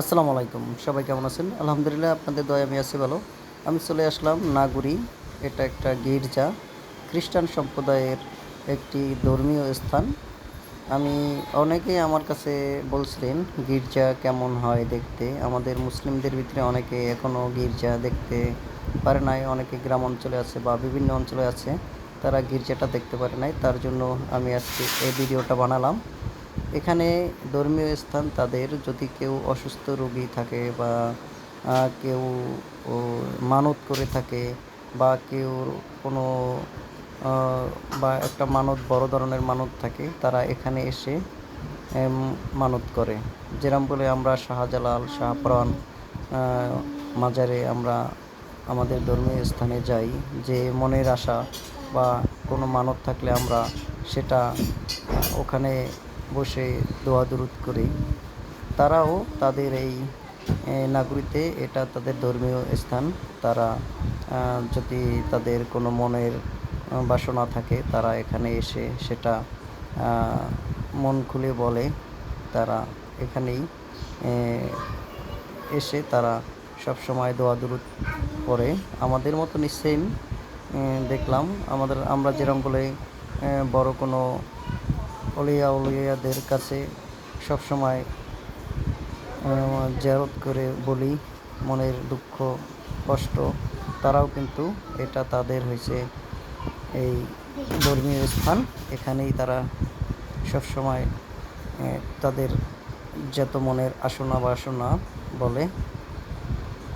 আসসালামু আলাইকুম। সবাই কেমন আছেন? আলহামদুলিল্লাহ, আপনাদের দয়া আমি আছি ভালো। আমি চলে আসলাম নাগুরি। এটা একটা গির্জা। খ্রিস্টান সম্প্রদায়ের একটি ধর্মীয় স্থান। আমি অনেকেই আমার কাছে বলছিলেন, গির্জা কেমন হয় দেখতে? আমাদের মুসলিমদের ভিতরে অনেকে এখনও গির্জা দেখতে পারে নাই। অনেকে গ্রাম অঞ্চলে আছে বা বিভিন্ন অঞ্চলে আছে। তারা গির্জাটা দেখতে পারে নাই। তার জন্য আমি আজকে এই ভিডিওটা বানালাম। এখানে ধর্মীয় স্থান তাদের যদি কেউ অসুস্থ রোগী থাকে বা কেউ মানত করে থাকে বা কেউ কোনো বা একটা মানত বড় ধরনের মানত থাকে তারা এখানে এসে মানত করে। যেরম বলে আমরা শাহজালাল শাহপরান আহ, মাজারে আমরা আমাদের ধর্মীয় স্থানে যাই যে মনের আশা বা কোনো মানত থাকলে আমরা সেটা ওখানে বসে দোয়া দুরুদ করি। তারাও তাদের এই নাগরিতে এটা তাদের ধর্মীয় স্থান। তারা যদি তাদের কোনো মনের বাসনা থাকে, তারা এখানে এসে সেটা মন খুলে বলে। তারা এখানেই এসে তারা সব সময় দোয়া দুরুদ করে আমাদের মতন সেম দেখলাম। আমাদের, আমরা যেরকম বলে বড় কোনো অলিয়া উলিয়াদের কাছে সবসময় জেরত করে বলি, মনের দুঃখ, কষ্ট, তারাও কিন্তু এটা তাদের হয়েছে। এই ধর্মীয় স্থান, এখানেই তারা সবসময় তাদের যত মনের আসনা বাসনা বলে।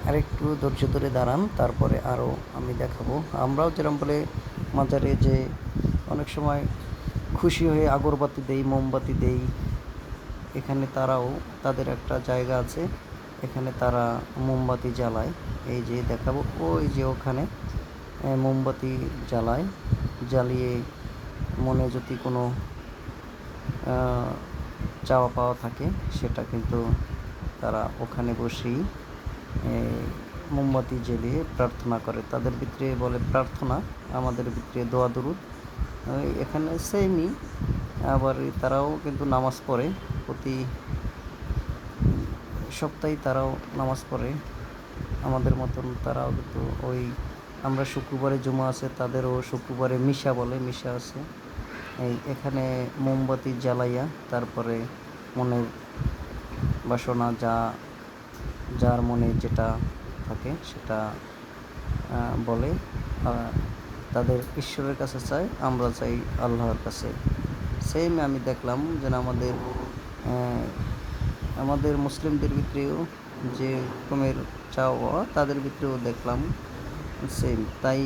আর একটু ধৈর্য ধরে দাঁড়ান, তারপরে আরও আমি দেখাবো। আমরাও যেরকম বলে মাজারে যে অনেক সময় খুশি হয়ে আগরবাতি দেই, মোমবাতি দেই। এখানে তারাও তাদের একটা জায়গা আছে। এখানে তারা মোমবাতি জ্বালায়। এই যে দেখাবো, ওই যে ওখানে মোমবাতি জ্বালায়। জ্বালিয়ে মনে যদি কোনো চাওয়া পাওয়া থাকে, সেটা কিন্তু তারা ওখানে বসেই মোমবাতি জ্বেলিয়ে প্রার্থনা করে। তাদের ভিতরে বলে প্রার্থনা, আমাদের ভিতরে দোয়া দুরুদ এখানে সেমই আবার তারাও কিন্তু নামাজ পড়ে। প্রতি সপ্তাহে তারাও নামাজ পড়ে। আমাদের মতন তারাও কিন্তু ওই আমরা শুক্রবারে জমা আছে, তাদেরও শুক্রবারে মিশা বলে, মিশা আছে। এই এখানে মোমবাতি জ্বালাইয়া তারপরে মনের বাসনা যা, যার মনে যেটা থাকে সেটা বলে তাদের ঈশ্বরের কাছে চাই, আমরা চাই আল্লাহর কাছে। সেম আমি দেখলাম যেন আমাদের আমাদের মুসলিমদের ভিতরেও যে রকমের চাওয়া, তাদের ভিতরেও দেখলাম সেম তাই